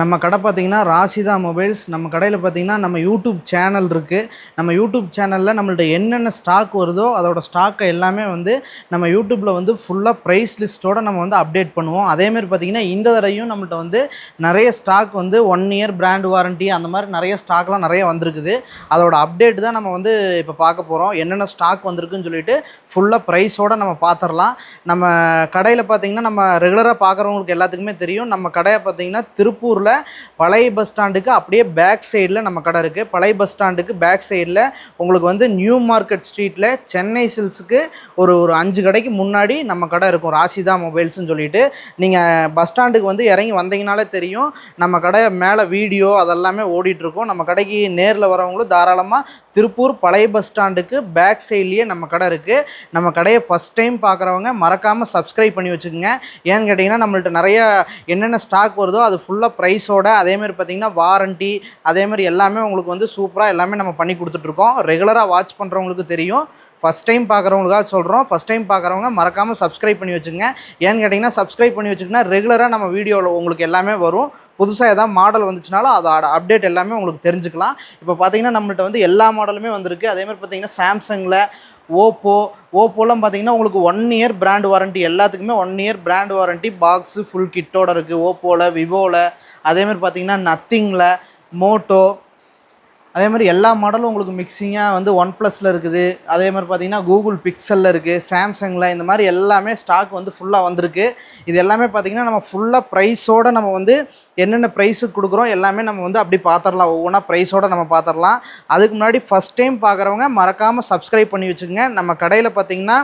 நம்ம கடை பார்த்தீங்கன்னா ராசிதா மொபைல்ஸ். நம்ம கடையில் பார்த்தீங்கன்னா நம்ம யூடியூப் சேனல் இருக்குது நம்ம யூடியூப் சேனலில் நம்மள்ட்ட என்னென்ன ஸ்டாக் வருதோ அதோட ஸ்டாக்கை எல்லாமே வந்து நம்ம யூடியூப்பில் வந்து ஃபுல்லாக ப்ரைஸ் லிஸ்ட்டோடு நம்ம வந்து அப்டேட் பண்ணுவோம். அதேமாரி பார்த்தீங்கன்னா இந்த தடவையும் நம்மள்ட்ட வந்து நிறைய ஸ்டாக் வந்து ஒன் இயர் பிராண்ட் வாரண்டி அந்த மாதிரி நிறைய ஸ்டாக்லாம் நிறைய வந்திருக்குது. அதோட அப்டேட் தான் நம்ம வந்து இப்போ பார்க்க போகிறோம் என்னென்ன ஸ்டாக் வந்திருக்குன்னு சொல்லிட்டு ஃபுல்லாக ப்ரைஸோடு நம்ம பார்த்துடலாம் நம்ம கடையில் பார்த்தீங்கன்னா நம்ம ரெகுலராக பார்க்குறவங்களுக்கு எல்லாத்துக்குமே தெரியும். நம்ம கடையை பார்த்தீங்கன்னா திருப்பூரில் பழைய பஸ் ஸ்டாண்டுக்கு அப்படியே பேக் சைடில் நம்ம கடை இருக்குது பழைய பஸ் ஸ்டாண்டுக்கு பேக் சைடில் உங்களுக்கு வந்து நியூ மார்க்கெட் ஸ்ட்ரீட்டில் சென்னை சில்ஸுக்கு ஒரு ஒரு அஞ்சு கடைக்கு முன்னாடி நம்ம கடை இருக்கும். ராசிதா மொபைல்ஸ்னு சொல்லிட்டு. நீங்கள் பஸ் ஸ்டாண்டுக்கு வந்து இறங்கி வந்தீங்கனாலே தெரியும். நம்ம கடை மேலே வீடியோ அதெல்லாமே ஓடிட்டுருக்கோம் நம்ம கடைக்கு நேரில் வரவங்களும் தாராளமாக திருப்பூர் பழைய பஸ் ஸ்டாண்டுக்கு பேக் சைட்லேயே நம்ம கடை இருக்குது நம்ம கடையை ஃபஸ்ட் டைம் பார்க்குறவங்க மறக்காமல் சப்ஸ்கிரைப் பண்ணி வச்சுக்கோங்க. ஏன்னு கேட்டிங்கன்னா நம்மள்ட்ட நிறைய என்னென்ன ஸ்டாக் வருதோ அது ஃபுல்லாக ப்ரைஸோட அதேமாதிரி பார்த்திங்கன்னா வாரண்ட்டி அதேமாதிரி எல்லாமே உங்களுக்கு வந்து சூப்பராக எல்லாமே நம்ம பண்ணி கொடுத்துட்ருக்கோம். ரெகுலராக வாட்ச் பண்ணுறவங்களுக்கு தெரியும். ஃபஸ்ட் டைம் பார்க்குறவங்களுக்காக சொல்கிறோம் ஃபஸ்ட் டைம் பார்க்குறவங்க மறக்காமல் சப்ஸ்கிரைப் பண்ணி வச்சுங்க ஏன்னு கேட்டிங்கன்னா சப்ஸ்கிரைப் பண்ணி வச்சுக்கிங்கன்னா ரெகுலராக நம்ம வீடியோவில் உங்களுக்கு எல்லாமே வரும். புதுசாக எதாவது மாடல் வந்துச்சுனாலும் அதோட அப்டேட் எல்லாமே உங்களுக்கு தெரிஞ்சுக்கலாம். இப்போ பார்த்தீங்கன்னா நம்மள்ட்ட வந்து எல்லா மாடலுமே வந்திருக்கு. அதேமாதிரி பார்த்தீங்கன்னா சாம்சங்கில் ஓப்போ ஓப்போலாம் பார்த்தீங்கன்னா உங்களுக்கு ஒன் இயர் பிராண்ட் வாரண்ட்டி எல்லாத்துக்குமே one year brand warranty box full கிட்டோட இருக்குது ஓப்போவில் விவோவில் அதேமாதிரி பார்த்தீங்கன்னா நத்திங்கில் மோட்டோ அதே மாதிரி எல்லா மாடலும் உங்களுக்கு மிக்சிங்காக வந்து ஒன் ப்ளஸில் இருக்குது. அதே மாதிரி பார்த்தீங்கன்னா கூகுள் பிக்சலில் இருக்குது சாம்சங்கில் இந்த மாதிரி எல்லாமே ஸ்டாக் வந்து ஃபுல்லாக வந்திருக்கு. இது எல்லாமே பார்த்தீங்கன்னா நம்ம ஃபுல்லாக ப்ரைஸோடு நம்ம வந்து என்னென்ன ப்ரைஸுக்கு கொடுக்குறோம் எல்லாமே நம்ம வந்து அப்படி பார்த்துடலாம் ஒவ்வொன்றா ப்ரைஸோடு நம்ம பார்த்துடலாம் அதுக்கு முன்னாடி ஃபஸ்ட் டைம் பார்க்குறவங்க மறக்காமல் சப்ஸ்கிரைப் பண்ணி வச்சுக்கோங்க. நம்ம கடையில் பார்த்தீங்கன்னா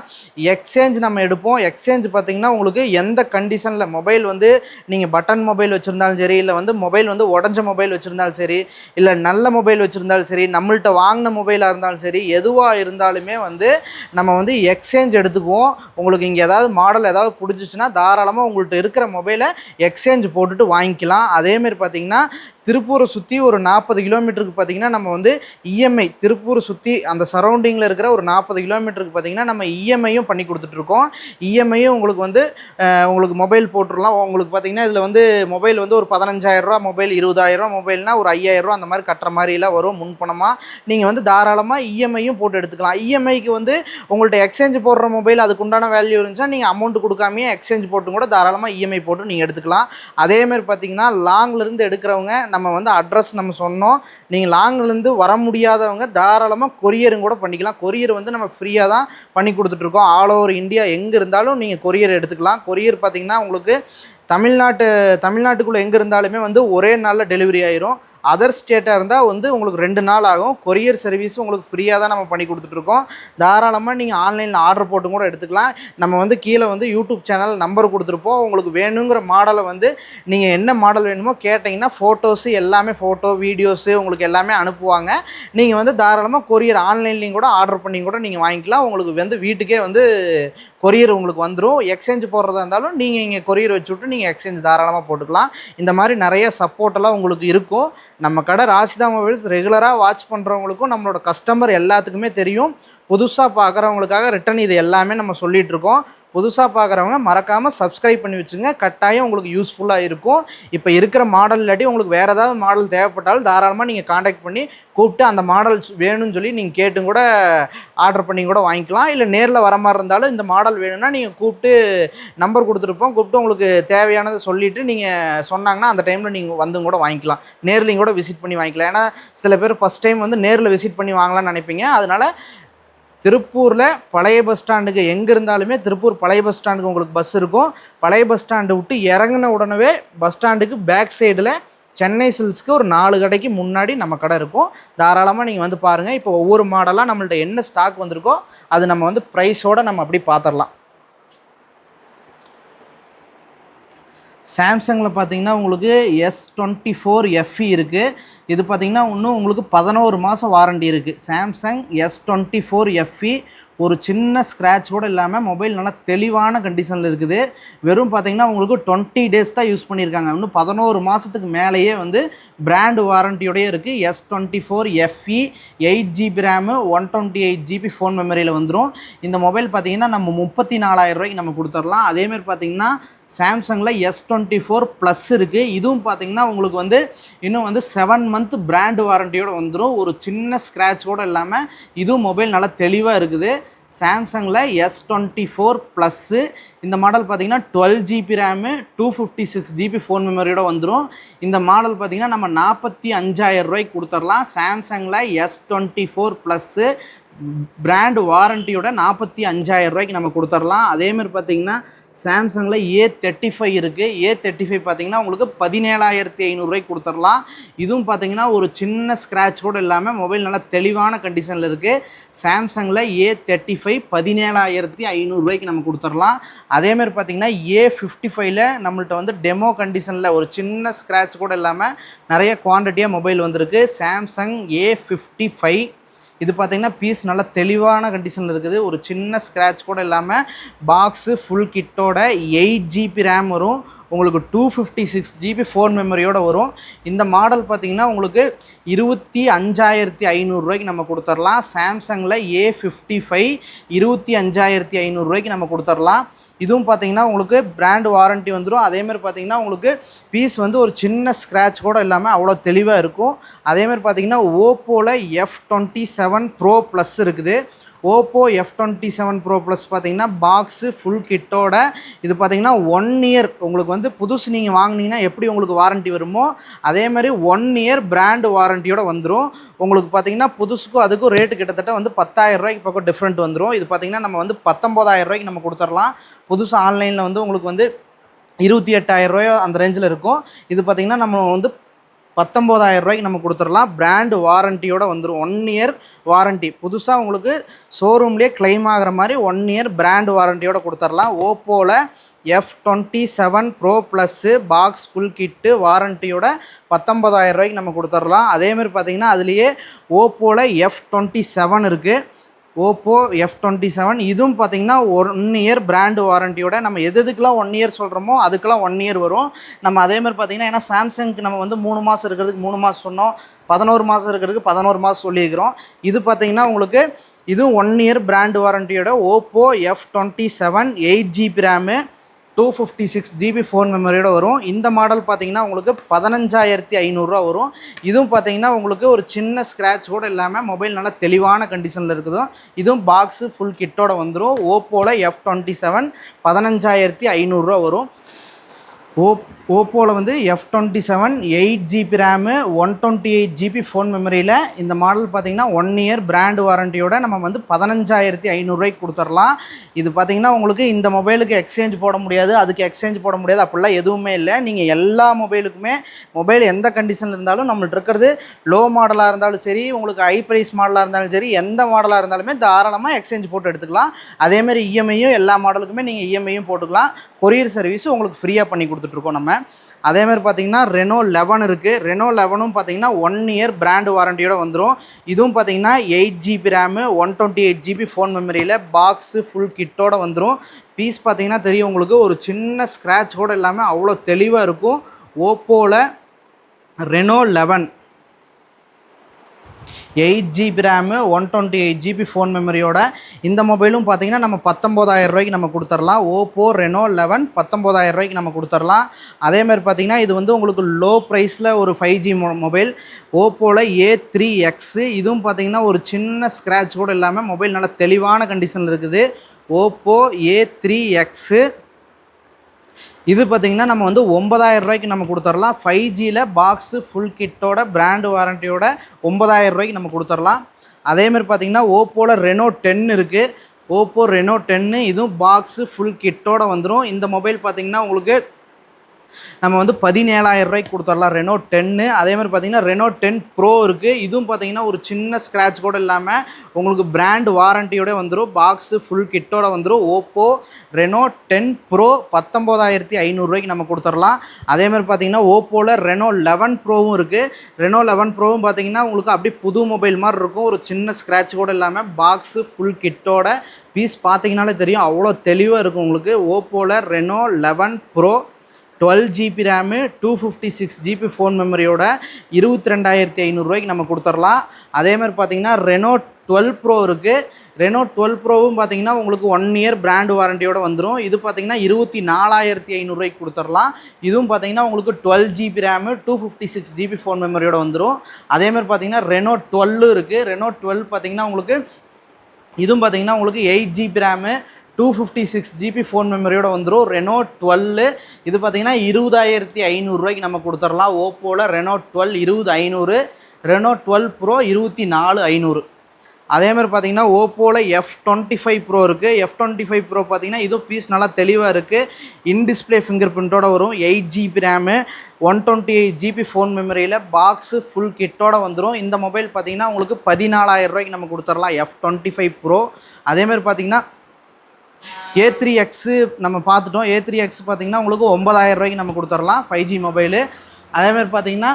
எக்ஸ்சேஞ்ச் நம்ம எடுப்போம். எக்ஸ்சேஞ்ச் பார்த்தீங்கன்னா உங்களுக்கு எந்த கண்டிஷனில் மொபைல் வந்து நீங்கள் பட்டன் மொபைல் வச்சுருந்தாலும் சரி இல்லை வந்து மொபைல் வந்து உடஞ்ச மொபைல் வச்சுருந்தாலும் சரி இல்லை நல்ல மொபைல் வச்சுருந்தாலும் சரி நம்மள்கிட்ட வாங்கின மொபைலாக இருந்தாலும் சரி எதுவாக இருந்தாலுமே வந்து நம்ம வந்து எக்ஸ்சேஞ்ச் எடுத்துக்குவோம். உங்களுக்கு இங்கே ஏதாவது மாடல் ஏதாவது பிடிச்சிச்சின்னா தாராளமாக உங்கள்கிட்ட இருக்கிற மொபைலை எக்ஸ்சேஞ்ச் போட்டுட்டு வாங்கிக்கலாம். அதேமாரி பார்த்தீங்கன்னா திருப்பூரை சுற்றி ஒரு நாற்பது கிலோமீட்டருக்கு பார்த்தீங்கன்னா நம்ம வந்து இஎம்ஐ திருப்பூரை சுற்றி அந்த சரௌண்டிங்கில் இருக்கிற ஒரு நாற்பது கிலோமீட்டருக்கு பார்த்தீங்கன்னா நம்ம இஎம்ஐயும் பண்ணி கொடுத்துட்ருக்கோம். இஎம்ஐயும் உங்களுக்கு வந்து உங்களுக்கு மொபைல் போட்டுடலாம் உங்களுக்கு பார்த்தீங்கன்னா இதில் வந்து மொபைல் வந்து ஒரு பதினஞ்சாயிரரூவா மொபைல் இருபதாயிரரூவா மொபைல்னால் ஒரு ஐயாயிரரூவா அந்த மாதிரி கட்டுற மாதிரிலாம் வரும் முன்பணமாக நீங்கள் வந்து தாராளமாக இஎம்ஐயும் போட்டு எடுத்துக்கலாம். இஎம்ஐக்கு வந்து உங்கள்கிட்ட எக்ஸ்சேஞ்ச் போடுற மொபைல் அதுக்கு உண்டான வேல்யூ இருந்துச்சுன்னா நீங்கள் அமௌண்ட் கொடுக்காமையே எக்ஸ்சேஞ்ச் போட்டு கூட தாராளமாக இஎம்ஐ போட்டு நீங்கள் எடுத்துக்கலாம். அதேமாதிரி பார்த்தீங்கன்னா லாங்லேருந்து எடுக்கிறவங்க நம்ம வந்து அட்ரஸ் நம்ம சொன்னோம். நீங்கள் லாங்லேருந்து வர முடியாதவங்க தாராளமாக கொரியரும் கூட பண்ணிக்கலாம். கொரியர் வந்து நம்ம ஃப்ரீயாக தான் பண்ணி கொடுத்துட்ருக்கோம் ஆல் ஓவர் இந்தியா எங்கே இருந்தாலும் நீங்கள் கொரியர் எடுத்துக்கலாம். கொரியர் பார்த்திங்கன்னா உங்களுக்கு தமிழ்நாட்டு தமிழ்நாட்டுக்குள்ளே எங்கே இருந்தாலுமே வந்து ஒரே நாளில் டெலிவரி ஆயிரும். அதர் ஸ்டேட்டாக இருந்தால் வந்து உங்களுக்கு ரெண்டு நாள் ஆகும். கொரியர் சர்வீஸும் உங்களுக்கு ஃப்ரீயாக தான் நம்ம பண்ணி கொடுத்துட்ருக்கோம் தாராளமாக நீங்கள் ஆன்லைனில் ஆர்டர் போட்டு கூட எடுத்துக்கலாம். நம்ம வந்து கீழே வந்து யூடியூப் சேனல் நம்பர் கொடுத்துருப்போம். உங்களுக்கு வேணுங்கிற மாடலை வந்து நீங்கள் என்ன மாடல் வேணுமோ கேட்டிங்கன்னா ஃபோட்டோஸு எல்லாமே ஃபோட்டோ வீடியோஸு உங்களுக்கு எல்லாமே அனுப்புவாங்க. நீங்கள் வந்து தாராளமாக கொரியர் ஆன்லைன்லேயும் கூட ஆர்டர் பண்ணி கூட நீங்கள் வாங்கிக்கலாம். உங்களுக்கு வந்து வீட்டுக்கே வந்து கொரியர் உங்களுக்கு வந்துடும் எக்ஸ்சேஞ்ச் போடுறதா இருந்தாலும் நீங்கள் இங்கே கொரியர் வச்சு விட்டு நீங்கள் எக்ஸ்சேஞ்ச் தாராளமாக போட்டுக்கலாம். இந்த மாதிரி நிறைய சப்போர்ட்டெல்லாம் உங்களுக்கு இருக்கும். நம்ம கடை ராசிதா மொபைல்ஸ் ரெகுலராக வாட்ச் பண்ணுறவங்களுக்கும் நம்மளோட கஸ்டமர் எல்லாத்துக்குமே தெரியும். புதுசாக பார்க்குறவங்களுக்காக ரிட்டன் இது எல்லாமே நம்ம சொல்லிகிட்ருக்கோம் இருக்கோம். புதுசாக பார்க்குறவங்க மறக்காமல் சப்ஸ்கிரைப் பண்ணி வச்சுங்க. கட்டாயம் உங்களுக்கு யூஸ்ஃபுல்லாக இருக்கும். இப்போ இருக்கிற மாடல் இல்லாட்டி உங்களுக்கு வேறு ஏதாவது மாடல் தேவைப்பட்டாலும் தாராளமாக நீங்கள் காண்டாக்ட் பண்ணி கூப்பிட்டு அந்த மாடல் வேணும்னு சொல்லி நீங்கள் கேட்டும் கூட ஆர்டர் பண்ணி கூட வாங்கிக்கலாம். இல்லை நேரில் வர மாதிரி இருந்தாலும் இந்த மாடல் வேணும்னா நீங்கள் கூப்பிட்டு நம்பர் கொடுத்துருப்போம் கூப்பிட்டு உங்களுக்கு தேவையானதை சொல்லிவிட்டு நீங்கள் சொன்னாங்கன்னா அந்த டைமில் நீங்கள் வந்து கூட வாங்கிக்கலாம். நேர்லையும் கூட விசிட் பண்ணி வாங்கிக்கலாம். ஏன்னா சில பேர் ஃபஸ்ட் டைம் வந்து நேரில் விசிட் பண்ணி வாங்கலாம்னு நினைப்பீங்க. அதனால் திருப்பூரில் பழைய பஸ் ஸ்டாண்டுக்கு எங்கே இருந்தாலுமே திருப்பூர் பழைய பஸ் ஸ்டாண்டுக்கு உங்களுக்கு பஸ் இருக்கும். பழைய பஸ் ஸ்டாண்டு விட்டு இறங்கின உடனே பஸ் ஸ்டாண்டுக்கு பேக் சைடில் சென்னை சில்ஸ்க்கு ஒரு நாலு கடைக்கு முன்னாடி நம்ம கடை இருக்கும். தாராளமாக நீங்கள் வந்து பாருங்கள் இப்போ ஒவ்வொரு மாடலாக நம்மள்ட்ட என்ன ஸ்டாக் வந்திருக்கோ அது நம்ம வந்து ப்ரைஸோடு நம்ம அப்படி பார்த்துடலாம் சாம்சங்கில் பார்த்தீங்கன்னா உங்களுக்கு எஸ் டுவெண்ட்டி ஃபோர் எஃப்இ இருக்குது இது பார்த்தீங்கன்னா இன்னும் உங்களுக்கு பதினோரு மாதம் வாரண்டி இருக்குது Samsung S twenty four FE ஒரு சின்ன ஸ்க்ராட்ச் கூட இல்லாமல் மொபைல் நல்லா தெளிவான கண்டிஷனில் இருக்குது. வெறும் பார்த்தீங்கன்னா உங்களுக்கு டுவெண்ட்டி டேஸ் தான் யூஸ் பண்ணியிருக்காங்க. இன்னும் பதினோரு மாதத்துக்கு மேலேயே வந்து பிராண்டு வாரண்டியோடய இருக்குது S twenty four FE eight GB RAM one twenty eight GB phone மெமரியில் வந்துடும் இந்த மொபைல் பார்த்தீங்கன்னா நம்ம முப்பத்தி நாலாயிரம் ரூபாய்க்கு நம்ம கொடுத்துடலாம். அதேமாதிரி பார்த்தீங்கன்னா சாம்சங்கில் எஸ் டுவெண்ட்டி ஃபோர் ப்ளஸ் இருக்குது இதுவும் பார்த்தீங்கன்னா உங்களுக்கு வந்து இன்னும் வந்து செவன் மந்த் பிராண்ட் வாரண்டியோட வந்துடும் ஒரு சின்ன ஸ்க்ராட்ச் கூட இல்லாமல் இதுவும் மொபைல் நல்லா தெளிவாக இருக்குது. சாம்சங்கில் எஸ் டுவெண்ட்டி ஃபோர் ப்ளஸ்ஸு இந்த மாடல் பார்த்தீங்கன்னா twelve GB RAM two fifty six GB phone மெமரியோட வந்துடும் இந்த மாடல் பார்த்தீங்கன்னா நம்ம நாற்பத்தி அஞ்சாயிரம் ரூபாய்க்கு கொடுத்துடலாம். சாம்சங்கில் S twenty four plus brand வாரண்டியோட நாற்பத்தி அஞ்சாயிரம் ரூபாய்க்கு நம்ம கொடுத்துடலாம் அதேமாதிரி பார்த்தீங்கன்னா சாம்சங்கில் ஏ தேர்ட்டி ஃபைவ் இருக்குது ஏ தேர்ட்டி ஃபைவ் பார்த்தீங்கன்னா உங்களுக்கு பதினேழாயிரத்தி ஐநூறுரூவாய்க்கு கொடுத்துடலாம் இதுவும் பார்த்தீங்கன்னா ஒரு சின்ன ஸ்க்ராட்ச் கூட இல்லாமல் மொபைல் நல்லா தெளிவான கண்டிஷனில் இருக்குது சாம்சங்கில் ஏ தேர்ட்டி ஃபைவ் பதினேழாயிரத்தி ஐநூறுரூவாய்க்கு நம்ம கொடுத்துடலாம் அதேமாதிரி பார்த்தீங்கன்னா ஏ ஃபிஃப்டி ஃபைவ்ல நம்மள்ட்ட வந்து டெமோ கண்டிஷனில் ஒரு சின்ன ஸ்க்ராட்ச் கூட இல்லாமல் நிறைய குவான்டிட்டியாக மொபைல் வந்திருக்கு. சாம்சங் ஏ ஃபிஃப்டி ஃபைவ் இது பார்த்தீங்கன்னா பீஸ் நல்லா தெளிவான கண்டிஷனில் இருக்குது. ஒரு சின்ன ஸ்க்ராட்ச் கூட இல்லாமல் பாக்ஸு ஃபுல் கிட்டோட எயிட் ஜிபி ரேம் வரும். உங்களுக்கு two fifty six GB phone மெமரியோட வரும். இந்த மாடல் பார்த்தீங்கன்னா உங்களுக்கு இருபத்தி அஞ்சாயிரத்தி ஐநூறுரூவாய்க்கு நம்ம கொடுத்துர்லாம். சாம்சங்கில் ஏ ஃபிஃப்டி ஃபைவ் இருபத்தி அஞ்சாயிரத்தி ஐநூறுரூவாய்க்கு நம்ம கொடுத்துர்லாம். இதுவும் பார்த்தீங்கன்னா உங்களுக்கு பிராண்ட் வாரண்ட்டி வந்துடும் அதேமாதிரி பார்த்தீங்கன்னா உங்களுக்கு பீஸ் வந்து ஒரு சின்ன ஸ்க்ராட்ச் கூட இல்லாமல் அவ்வளோ தெளிவாக இருக்கும். அதேமாதிரி பார்த்தீங்கன்னா ஓப்போவில் F twenty seven pro plus இருக்குது. Oppo F twenty seven pro plus பார்த்தீங்கன்னா பாக்ஸு ஃபுல் கிட்டோட இது பார்த்தீங்கன்னா ஒன் இயர் உங்களுக்கு வந்து புதுசு நீங்கள் வாங்கினீங்கன்னா எப்படி உங்களுக்கு வாரண்ட்டி வருமோ அதே மாதிரி ஒன் இயர் பிராண்டு வாரண்ட்டியோட வந்துடும் உங்களுக்கு பார்த்தீங்கன்னா புதுசுக்கும் அதுக்கும் ரேட்டு கிட்டத்தட்ட வந்து பத்தாயிரம் ரூபாய்க்கு பக்கம் டிஃப்ரெண்ட் வந்துடும் இது பார்த்தீங்கன்னா நம்ம வந்து பத்தொம்போதாயிரம் ரூபாய்க்கு நம்ம கொடுத்துடலாம். புதுசு ஆன்லைனில் வந்து உங்களுக்கு வந்து இருபத்தி எட்டாயிரம் ரூபாயோ அந்த ரேஞ்சில் இருக்கும். இது பார்த்தீங்கன்னா நம்ம வந்து பத்தொம்போதாயிரம் ரூபாய்க்கு நம்ம கொடுத்துடலாம். பிராண்டு வாரண்டியோட வந்துடும் ஒன் இயர் வாரண்ட்டி புதுசாக உங்களுக்கு ஷோரூம்லேயே கிளைம் ஆகிற மாதிரி ஒன் இயர் பிராண்ட் வாரண்டியோட கொடுத்துடலாம். ஓப்போவில் F twenty seven pro plus box full kit வாரண்டியோட பத்தொம்பதாயிரம் ரூபாய்க்கு நம்ம கொடுத்துடலாம். அதேமாதிரி பார்த்திங்கன்னா அதுலேயே ஓப்போவில் எஃப் டுவெண்ட்டி செவன் இருக்குது ஓப்போ எஃப் டுவெண்ட்டி செவன் இதுவும் பார்த்தீங்கன்னா ஒன் இயர் பிராண்டு வாரண்டியோட நம்ம எது எதுக்கெலாம் ஒன் இயர் சொல்கிறோமோ அதுக்கெலாம் ஒன் இயர் வரும். நம்ம அதே மாதிரி பார்த்தீங்கன்னா ஏன்னா சாம்சங்க்கு நம்ம வந்து மூணு மாதம் இருக்கிறதுக்கு மூணு மாதம் சொன்னோம். பதினோரு மாதம் இருக்கிறதுக்கு பதினோரு மாதம் சொல்லியிருக்கிறோம். இது பார்த்தீங்கன்னா உங்களுக்கு இதுவும் one year brand வாரண்டியோட Oppo F twenty seven eight GB RAM two fifty six GB phone மெமரியோட வரும். இந்த மாடல் பார்த்தீங்கன்னா உங்களுக்கு பதினஞ்சாயிரத்தி ஐநூறுரூவா வரும். இதுவும் பார்த்தீங்கன்னா உங்களுக்கு ஒரு சின்ன ஸ்க்ராட்ச் கூட இல்லாமல் மொபைல் நல்லா தெளிவான கண்டிஷனில் இருக்குதோ இதுவும் பாக்ஸு ஃபுல் கிட்டோட வந்துடும் ஓப்போவில் எஃப் டுவெண்ட்டி செவன் பதினஞ்சாயிரத்தி ஐநூறுரூவா வரும். ஓப் ஓப்போவில் வந்து F twenty seven eight GB RAM one twenty eight GB phone மெமரியில் இந்த மாடல் பார்த்தீங்கன்னா ஒன் இயர் பிராண்ட் வாரண்டியோட நம்ம வந்து பதினஞ்சாயிரத்தி ஐநூறுரூவாய்க்கு கொடுத்துடலாம். இது பார்த்தீங்கன்னா உங்களுக்கு இந்த மொபைலுக்கு எக்ஸ்சேஞ்ச் போட முடியாது அதுக்கு எக்ஸ்சேஞ்ச் போட முடியாது அப்படிலாம் எதுவுமே இல்லை. நீங்கள் எல்லா மொபைலுக்குமே மொபைல் எந்த கண்டிஷனில் இருந்தாலும் நம்மள்ட்ட இருக்கிறது லோ மாடலாக இருந்தாலும் சரி உங்களுக்கு ஹை ப்ரைஸ் மாடலாக இருந்தாலும் சரி எந்த மாடலாக இருந்தாலுமே தாராளமாக எக்ஸ்சேஞ்ச் போட்டு எடுத்துக்கலாம். அதேமாதிரி இஎம்ஐயும் எல்லா மாடலுக்குமே நீங்கள் இஎம்ஐயும் போட்டுக்கலாம். கொரியர் சர்வீஸும் உங்களுக்கு ஃப்ரீயாக பண்ணி கொடுத்துட்ருக்கோம் நம்ம. அதே மாதிரி பார்த்தீங்கன்னா ரெனோ லெவன் இருக்குது ரெனோ லெவனும் பார்த்தீங்கன்னா ஒன் இயர் பிராண்ட் வாரண்டியோட வந்துடும் இதுவும் பார்த்தீங்கன்னா eight GB RAM one twenty eight GB phone மெமரியில் பாக்ஸு ஃபுல் கிட்டோட வந்துடும் பீஸ் பார்த்தீங்கன்னா தெரியும் உங்களுக்கு. ஒரு சின்ன ஸ்க்ராட்ச் கூட இல்லாமல் அவ்வளோ தெளிவாக இருக்கும். ஓப்போவில் Reno eleven eight GB RAM one twenty eight GB phone மெமரியோட இந்த மொபைலும் பார்த்தீங்கன்னா நம்ம பத்தொம்போதாயிரம் ரூபாய்க்கு நம்ம கொடுத்துடலாம் ஓப்போ ரெனோ லெவன் பத்தொம்போதாயிரம் ரூபாய்க்கு நம்ம கொடுத்துடலாம் அதேமாதிரி பார்த்தீங்கன்னா இது வந்து உங்களுக்கு லோ ப்ரைஸில் ஒரு ஃபைவ் ஜி மொபைல் ஓப்போவில் ஏ த்ரீ எக்ஸு இதுவும் பார்த்தீங்கன்னா ஒரு சின்ன ஸ்க்ராட்ச் கூட இல்லாமல் மொபைல் நல்லா தெளிவான கண்டிஷனில் இருக்குது. ஓப்போ ஏ த்ரீ எக்ஸு இது பார்த்தீங்கன்னா நம்ம வந்து ஒன்பதாயிரம் ரூபாய்க்கு நம்ம கொடுத்துடலாம் ஃபைவ் ஜியில் பாக்ஸு ஃபுல் கிட்டோட பிராண்டு வாரண்டியோட ஒன்பதாயிரம் ரூபாய்க்கு நம்ம கொடுத்துடலாம் அதேமாதிரி பார்த்திங்கன்னா ஓப்போவில் ரெனோ டென் இருக்குது ஓப்போ ரெனோ டென்னு இதுவும் பாக்ஸு ஃபுல் கிட்டோட வந்துடும் இந்த மொபைல் பார்த்தீங்கன்னா உங்களுக்கு நம்ம வந்து பதினேழாயிரம் ரூபாய்க்கு கொடுத்துடலாம். ரெனோ டென்னு அதே மாதிரி பார்த்தீங்கன்னா ரெனோ டென் ப்ரோ இருக்குது இதுவும் பார்த்தீங்கன்னா ஒரு சின்ன ஸ்க்ராட்ச் கூட இல்லாமல் உங்களுக்கு பிராண்ட் வாரண்டியோட வந்துடும் பாக்ஸு ஃபுல் கிட்டோட வந்துடும் ஓப்போ ரெனோ டென் ப்ரோ பத்தொம்போதாயிரத்தி ஐநூறுரூவாய்க்கு நம்ம கொடுத்துடலாம். அதே மாதிரி பார்த்தீங்கன்னா ஓப்போவில் ரெனோ லெவன் ப்ரோவும் இருக்குது ரெனோ லெவன் ப்ரோவும் பார்த்தீங்கன்னா உங்களுக்கு அப்படியே புது மொபைல் மாதிரி இருக்கும். ஒரு சின்ன ஸ்க்ராட்ச் கூட இல்லாமல் பாக்ஸு ஃபுல் கிட்டோட பீஸ் பார்த்தீங்கனாலே தெரியும். அவ்வளோ தெளிவாக இருக்கும் உங்களுக்கு. ஓப்போவில் Reno eleven pro twelve GB RAM two fifty six GB phone மெமரியோட இருபத்தி ரெண்டாயிரத்தி ஐநூறுரூவாய்க்கு நம்ம கொடுத்துடலாம். அதேமாதிரி பார்த்தீங்கன்னா ரெனோ டுவெல் ப்ரோ இருக்குது ரெனோ டுவெல் ப்ரோவும் பார்த்தீங்கன்னா உங்களுக்கு ஒன் இயர் பிராண்ட் வாரண்டியோட வந்துடும் இது பார்த்தீங்கன்னா இருபத்தி நாலாயிரத்தி ஐநூறுரூவாய்க்கு கொடுத்துர்லாம் இதுவும் பார்த்தீங்கன்னா உங்களுக்கு twelve GB RAM two fifty six GB phone மெமரியோட வந்துடும் அதேமாதிரி பார்த்தீங்கன்னா ரெனோ டுவெல்லு இருக்குது ரெனோ டுவெல் பார்த்தீங்கன்னா உங்களுக்கு இதுவும் பார்த்தீங்கன்னா உங்களுக்கு eight GB RAM two fifty six GB phone மெமரியோட வந்துடும் ரெனோ டுவெல்லு இது பார்த்தீங்கன்னா இருபதாயிரத்தி ஐநூறுரூவாய்க்கு நம்ம கொடுத்துடலாம் ஓப்போவில் ரெனோ டுவெல் இருபது ஐநூறு ரெனோ டுவெல் ப்ரோ இருபத்தி நாலு ஐநூறு. அதேமாதிரி பார்த்தீங்கன்னா ஓப்போவில் எஃப் டுவெண்ட்டி ஃபைவ் ப்ரோ இருக்குது எஃப் டுவெண்ட்டி ஃபைவ் ப்ரோ பார்த்தீங்கன்னா இதுவும் பீஸ் நல்லா தெளிவாக இருக்குது இன் டிஸ்பிளே ஃபிங்கர் பிரிண்ட்டோட வரும் eight GB RAM one twenty eight GB phone மெமரியில் பாக்ஸு ஃபுல் கிட்டோட வந்துடும் இந்த மொபைல் பார்த்தீங்கன்னா உங்களுக்கு பதினாலாயிரம் ரூபாய்க்கு நம்ம கொடுத்துடலாம் எஃப் டுவெண்ட்டி ஃபைவ் ப்ரோ அதேமாதிரி பார்த்தீங்கன்னா ஏ த்ரீ எக்ஸு நம்ம பார்த்துட்டோம். ஏ த்ரீ எக்ஸ் பார்த்தீங்கன்னா உங்களுக்கு ஒன்பதாயிரம் ரூபாய்க்கு நம்ம கொடுத்துடலாம். ஃபைவ் ஜி மொபைலு அதேமாதிரி பார்த்தீங்கன்னா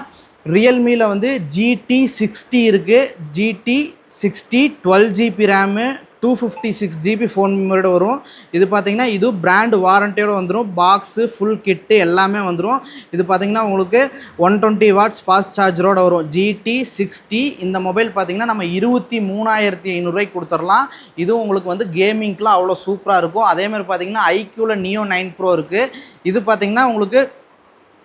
ரியல்மியில் வந்து ஜிடி சிக்ஸ்டி இருக்குது GT sixty twelve GB RAM two fifty six GB phone மெமரியோட வரும். இது பார்த்தீங்கன்னா இது பிராண்ட் வாரண்டியோட வந்துடும் பாக்ஸு ஃபுல் கிட்டு எல்லாமே வந்துடும் இது பார்த்தீங்கன்னா உங்களுக்கு ஒன் டுவெண்ட்டி வாட்ஸ் ஃபாஸ்ட் சார்ஜரோட வரும். ஜிடி சிக்ஸ்டி இந்த மொபைல் பார்த்தீங்கன்னா நம்ம இருபத்தி மூணாயிரத்தி ஐநூறுரூவாய்க்கு கொடுத்துடலாம். இதுவும் உங்களுக்கு வந்து கேமிங்க்கெலாம் அவ்வளோ சூப்பராக இருக்கும். அதேமாதிரி பார்த்தீங்கன்னா ஐக்யூவில் நியோ நைன் ப்ரோ இருக்குது இது பார்த்தீங்கன்னா உங்களுக்கு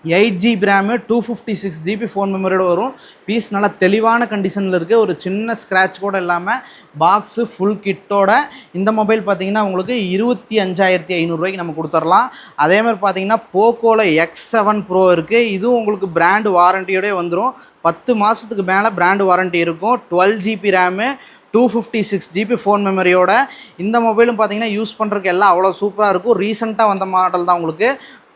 eight GB RAM two fifty six GB phone மெமரியோட வரும். பீஸ் நல்லா தெளிவான கண்டிஷனில் இருக்குது ஒரு சின்ன ஸ்க்ராட்ச் கூட இல்லாமல் பாக்ஸு ஃபுல் கிட்டோட இந்த மொபைல் பார்த்தீங்கன்னா உங்களுக்கு இருபத்தி அஞ்சாயிரத்தி ஐநூறுரூவாய்க்கு நம்ம கொடுத்துடலாம் அதே மாதிரி பார்த்தீங்கன்னா போக்கோவில் எக்ஸ் செவன் ப்ரோ இருக்குது இதுவும் உங்களுக்கு பிராண்டு வாரண்டியோடய வந்துடும் பத்து மாதத்துக்கு மேலே பிராண்டு வாரண்ட்டி இருக்கும். Twelve GB RAM two fifty six GB phone மெமரியோட இந்த மொபைலும் பார்த்தீங்கன்னா யூஸ் பண்ணுறதுக்கு எல்லாம் அவ்வளோ சூப்பராக இருக்கும். ரீசெண்டாக வந்த மாடல் தான் உங்களுக்கு.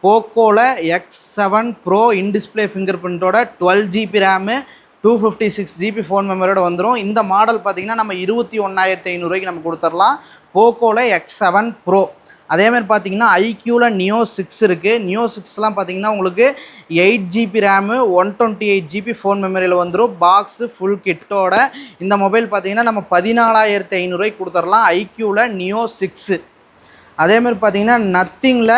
போக்கோவில் X seven pro in display finger பிரிண்ட்டோட twelve GB RAM two fifty six GB phone மெமரியோட வந்துடும் இந்த மாடல் பார்த்தீங்கன்னா நம்ம இருபத்தி ஒன்றாயிரத்தி ஐநூறுரூவாய்க்கு நம்ம கொடுத்துடலாம் போக்கோவில் எக்ஸ் செவன் ப்ரோ அதேமாதிரி பார்த்தீங்கன்னா ஐக்யூவில் நியோ சிக்ஸ் இருக்குது நியோ சிக்ஸ்லாம் பார்த்தீங்கன்னா உங்களுக்கு eight GB RAM one twenty eight GB phone மெமரியில் வந்துடும் பாக்ஸு ஃபுல் கிட்டோட இந்த மொபைல் பார்த்தீங்கன்னா நம்ம பதினாலாயிரத்தி ஐநூறுரூவாய்க்கு கொடுத்துடலாம் ஐக்யூவில் நியோ சிக்ஸு அதேமாதிரி பார்த்தீங்கன்னா நத்திங்கில்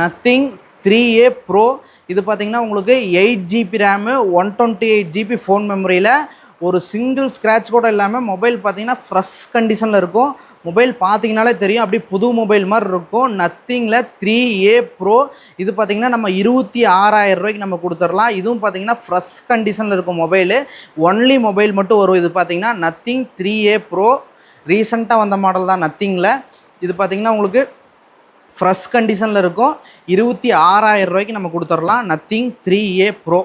நத்திங் த்ரீ ஏ ப்ரோ இது பார்த்தீங்கன்னா உங்களுக்கு eight GB RAM one twenty eight GB phone மெமரியில் ஒரு சிங்கிள் ஸ்க்ராட்ச் கூட இல்லாமல் மொபைல் பார்த்தீங்கன்னா ஃப்ரெஷ் கண்டிஷனில் இருக்கும். மொபைல் பார்த்தீங்கனாலே தெரியும். அப்படி புது மொபைல் மாதிரி இருக்கும். நத்திங்கில் த்ரீ ஏ ப்ரோ இது பார்த்தீங்கன்னா நம்ம இருபத்தி ஆறாயிரம் ரூபாய்க்கு நம்ம கொடுத்துடலாம். இதுவும் பார்த்தீங்கன்னா ஃப்ரெஷ் கண்டிஷனில் இருக்கும் மொபைலு ஒன்லி மொபைல் மட்டும் வரும். இது பார்த்தீங்கன்னா நத்திங் த்ரீ ஏ ப்ரோ ரீசெண்டாக வந்த மாடல் தான் நத்திங்கில் இது பார்த்தீங்கன்னா உங்களுக்கு ஃப்ரெஷ் கண்டிஷனில் இருக்கும். இருபத்தி ஆறாயிரம் ரூபாய்க்கு நம்ம கொடுத்துடலாம். Nothing three A pro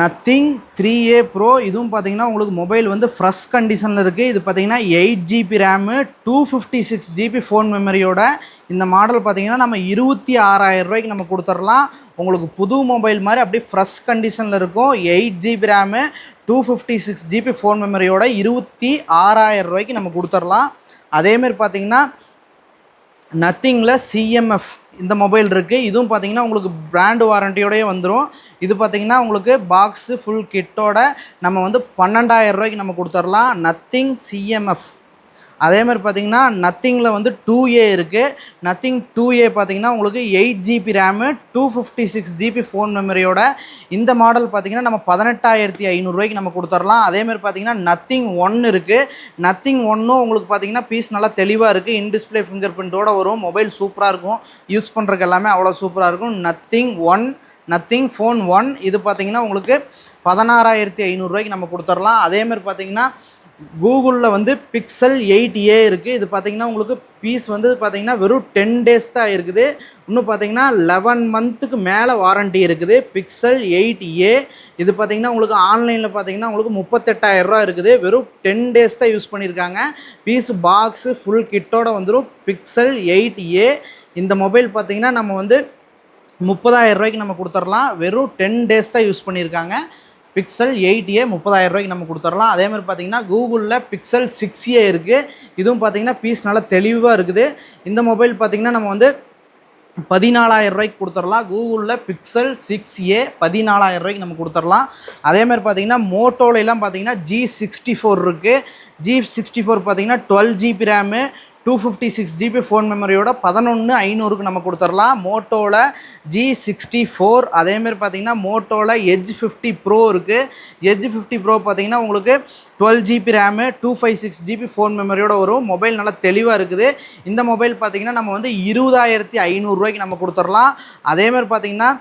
Nothing three A pro இதுவும் பார்த்தீங்கன்னா உங்களுக்கு மொபைல் வந்து ஃப்ரெஷ் கண்டிஷனில் இருக்குது இது பார்த்தீங்கன்னா eight GB RAM two fifty six GB phone மெமரியோட இந்த மாடல் பார்த்தீங்கன்னா நம்ம இருபத்தி ஆறாயிரம் ரூபாய்க்கு நம்ம கொடுத்துடலாம். உங்களுக்கு புது மொபைல் மாதிரி அப்படியே ஃப்ரெஷ் கண்டிஷனில் இருக்கும். Eight GB RAM two fifty six GB phone மெமரியோட இருபத்தி ஆறாயிரம் ரூபாய்க்கு நம்ம கொடுத்துடலாம். அதேமாரி பார்த்தீங்கன்னா நத்திங்கில் சிஎம்எஃப் இந்த மொபைல் இருக்குது இதுவும் பார்த்தீங்கன்னா உங்களுக்கு பிராண்டு வாரண்டியோடய வந்துடும் இது பார்த்தீங்கன்னா உங்களுக்கு பாக்ஸு ஃபுல் கிட்டோட நம்ம வந்து பன்னெண்டாயிரம் ரூபாய்க்கு நம்ம கொடுத்துடலாம். நத்திங் சிஎம்எஃப் அதே மாதிரி பார்த்தீங்கன்னா நத்திங்கில் வந்து டூ ஏ இருக்குது நத்திங் டூ ஏ பார்த்தீங்கன்னா உங்களுக்கு eight GB RAM two fifty six GB phone மெமரியோட இந்த மாடல் பார்த்தீங்கன்னா நம்ம பதினெட்டாயிரத்தி ஐநூறுரூவாய்க்கு நம்ம கொடுத்துடலாம். அதேமாதிரி பார்த்தீங்கன்னா நத்திங் ஒன் இருக்குது நத்திங் ஒன்னும் உங்களுக்கு பார்த்தீங்கன்னா பீஸ் நல்லா தெளிவாக இருக்குது இன்டிஸ்பிளே ஃபிங்கர் பிரிண்ட்டோட வரும். மொபைல் சூப்பராக இருக்கும். யூஸ் பண்ணுறதுக்கு எல்லாமே அவ்வளோ சூப்பராக இருக்கும். Nothing one Nothing phone one இது பார்த்தீங்கன்னா உங்களுக்கு பதினாறாயிரத்தி ஐநூறுரூவாய்க்கு நம்ம கொடுத்துடலாம். அதேமாதிரி பார்த்தீங்கன்னா கூகுளில் வந்து பிக்சல் எயிட் ஏ இருக்குது இது பார்த்தீங்கன்னா உங்களுக்கு பீஸ் வந்து பார்த்தீங்கன்னா வெறும் டென் டேஸ் தான் இருக்குது. இன்னும் பார்த்தீங்கன்னா லெவன் மந்த்துக்கு மேலே வாரண்ட்டி இருக்குது. பிக்சல் எயிட் ஏ இது பார்த்தீங்கன்னா உங்களுக்கு ஆன்லைனில் பார்த்தீங்கன்னா உங்களுக்கு முப்பத்தெட்டாயிரரூவா இருக்குது. வெறும் டென் டேஸ் தான் யூஸ் பண்ணியிருக்காங்க பீஸ் பாக்ஸு ஃபுல் கிட்டோட வந்துடும் பிக்சல் எயிட் ஏ இந்த மொபைல் பார்த்தீங்கன்னா நம்ம வந்து முப்பதாயிரம் ரூபாய்க்கு நம்ம கொடுத்துடலாம். வெறும் டென் டேஸ் தான் யூஸ் பண்ணியிருக்காங்க பிக்சல் எயிட் ஏ முப்பதாயிரம் ரூபாய்க்கு நம்ம கொடுத்துடலாம். அதே மாதிரி பார்த்தீங்கன்னா கூகுளில் பிக்சல் சிக்ஸ் ஏ இருக்குது இதுவும் பார்த்தீங்கன்னா பீஸ் நல்லா தெளிவாக இருக்குது. இந்த மொபைல் பார்த்தீங்கன்னா நம்ம வந்து பதினாலாயிரம் ரூபாய்க்கு கொடுத்துடலாம். கூகுளில் பிக்சல் சிக்ஸ் ஏ பதினாலாயிரம் ரூபாய்க்கு நம்ம கொடுத்துடலாம். அதேமாதிரி பார்த்தீங்கன்னா மோட்டோலெலாம் பார்த்தீங்கன்னா ஜி சிக்ஸ்டி ஃபோர் இருக்குது ஜி சிக்ஸ்டி ஃபோர் பார்த்தீங்கன்னா twelve GB RAM two fifty six GB phone மெமரியோட பதினொன்று ஐநூறுக்கு நம்ம கொடுத்துடலாம். மோட்டோவில் ஜி சிக்ஸ்டி ஃபோர் அதேமாரி பார்த்தீங்கன்னா மோட்டோவில் எஜ் ஃபிஃப்டி ப்ரோ இருக்குது எஜ் ஃபிஃப்டி ப்ரோ பார்த்தீங்கன்னா உங்களுக்கு twelve GB RAM two five six GB phone மெமரியோட வரும். மொபைல் நல்லா தெளிவாக இருக்குது. இந்த மொபைல் பார்த்தீங்கன்னா நம்ம வந்து இருபதாயிரத்தி ஐநூறுரூவாய்க்கு நம்ம கொடுத்துடலாம். அதேமாதிரி பார்த்தீங்கன்னா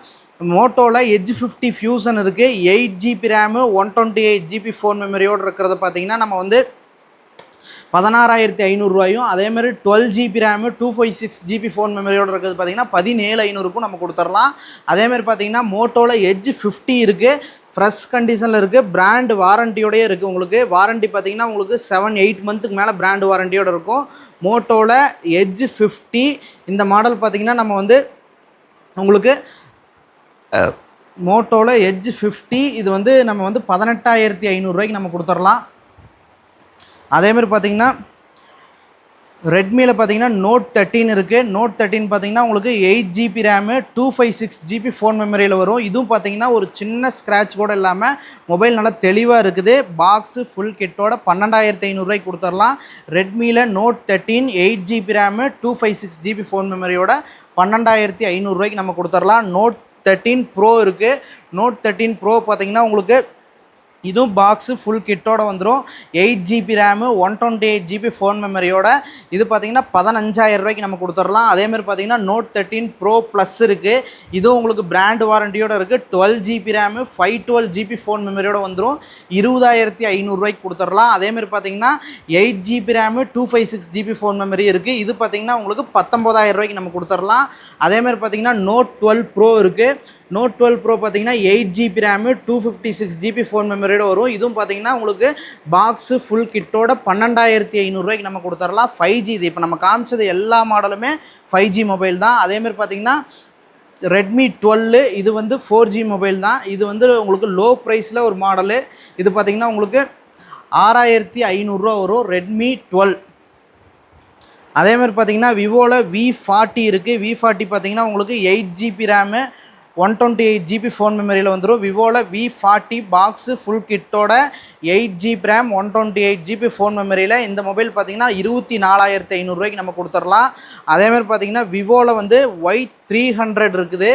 மோட்டோவில் எஜ் ஃபிஃப்டி ஃபியூசன் இருக்குது eight GB RAM one twenty eight GB phone மெமரியோடு இருக்கிறத பார்த்தீங்கன்னா நம்ம வந்து பதினாறாயிரத்தி ஐநூறுரூவாயும் அதேமாதிரி twelve GB RAM two five six GB phone மெமரியோட இருக்கிறது பார்த்தீங்கன்னா பதினேழு ஐநூறுக்கும் நம்ம கொடுத்துடலாம் அதேமாதிரி பார்த்தீங்கன்னா மோட்டோவில் எஜ் ஃபிஃப்டி இருக்குது ஃப்ரெஷ் கண்டிஷனில் இருக்குது பிராண்ட் வாரண்டியோடய இருக்குது உங்களுக்கு. வாரண்டி பார்த்தீங்கன்னா உங்களுக்கு செவன் எயிட் மந்த்துக்கு மேலே பிராண்ட் வாரண்டியோட இருக்கும். மோட்டோவில் எஜ் ஃபிஃப்டி இந்த மாடல் பார்த்தீங்கன்னா நம்ம வந்து உங்களுக்கு மோட்டோவில் எஜ் ஃபிஃப்டி இது வந்து நம்ம வந்து பதினெட்டாயிரத்தி ஐநூறுரூவாய்க்கு நம்ம கொடுத்துடலாம் அதேமாதிரி பார்த்தீங்கன்னா ரெட்மியில் பார்த்தீங்கன்னா நோட் தேர்ட்டின் இருக்குது நோட் தேர்ட்டின் பார்த்தீங்கன்னா உங்களுக்கு eight GB RAM two five six GB phone மெமரியில் வரும். இதுவும் பார்த்தீங்கன்னா ஒரு சின்ன ஸ்க்ராட்ச் கூட இல்லாமல் மொபைல் நல்லா தெளிவாக இருக்குது. பாக்ஸு ஃபுல் கிட்டோட பன்னெண்டாயிரத்தி ஐநூறுரூவாய்க்கு கொடுத்துடலாம். ரெட்மியில் note thirteen eight GB RAM two five six GB phone மெமரியோட பன்னெண்டாயிரத்தி ஐநூறுரூவாய்க்கு நம்ம கொடுத்துடலாம். நோட் தேர்ட்டின் ப்ரோ இருக்குது நோட் தேர்ட்டின் ப்ரோ பார்த்தீங்கன்னா உங்களுக்கு இதுவும் பாக்ஸு ஃபுல் கிட்டோட வந்துடும் eight GB RAM one twenty eight GB phone மெமரியோட இது பார்த்தீங்கன்னா பதினஞ்சாயிரம் ரூபாய்க்கு நம்ம கொடுத்துடலாம். அதேமாதிரி பார்த்தீங்கன்னா நோட் தேர்ட்டின் ப்ரோ ப்ளஸ் இருக்குது இதுவும் உங்களுக்கு பிராண்ட் வாரண்டியோட இருக்குது twelve GB RAM five twelve GB phone மெமரியோட வந்துடும் இருபதாயிரத்தி ஐநூறுரூவாய்க்கு கொடுத்துடலாம். அதேமாதிரி பார்த்தீங்கன்னா eight GB RAM two five six GB phone memory இருக்குது இது பார்த்தீங்கன்னா உங்களுக்கு பத்தொம்போதாயிரம் ரூபாய்க்கு நம்ம கொடுத்துடலாம். அதேமாதிரி பார்த்தீங்கன்னா நோட் டுவெல் ப்ரோ இருக்குது நோட் டுவெல் ப்ரோ பார்த்தீங்கன்னா eight GB RAM two fifty six GB phone மெமரியோட வரும். இதுவும் பார்த்தீங்கன்னா உங்களுக்கு பாக்ஸு ஃபுல் கிட்டோட பன்னெண்டாயிரத்தி ஐநூறுரூவாய்க்கு நம்ம கொடுத்துடலாம் ஃபைவ் ஜி இது. இப்போ நம்ம காமிச்சது எல்லா மாடலுமே ஃபைவ் ஜி மொபைல் தான். அதேமாதிரி பார்த்தீங்கன்னா ரெட்மி டுவெல்லு இது வந்து ஃபோர் ஜி மொபைல் தான். இது வந்து உங்களுக்கு லோ ப்ரைஸில் ஒரு மாடலு இது பார்த்தீங்கன்னா உங்களுக்கு ஆறாயிரத்தி ஐநூறுரூவா வரும். ரெட்மி டுவெல் அதேமாதிரி பார்த்திங்கன்னா பார்த்தீங்கன்னா விவோவில் வி ஃபார்ட்டி இருக்குது வி ஃபார்ட்டி பார்த்தீங்கன்னா உங்களுக்கு eight GB RAM one twenty eight GB phone மெமரியில் வந்துடும் விவோவில் V forty box full கிட்டோட eight GB RAM one twenty eight GB phone மெமரியில் இந்த மொபைல் பார்த்தீங்கன்னா இருபத்தி நாலாயிரத்தி ஐநூறுரூவாய்க்கு நம்ம கொடுத்துடலாம். அதேமாதிரி பார்த்தீங்கன்னா விவோவில் வந்து ஒய் த்ரீ ஹண்ட்ரட் இருக்குது.